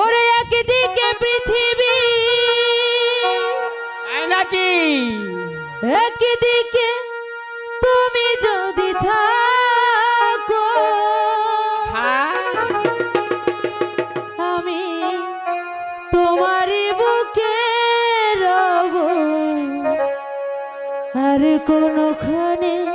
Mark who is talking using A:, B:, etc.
A: ওরে একদিকে পৃথিবী।
B: নাকি?
A: একদিকে তুমি যদি থাকো
B: হ্যাঁ।
A: আমি তোমারই বুকে রব। আর কোনখানে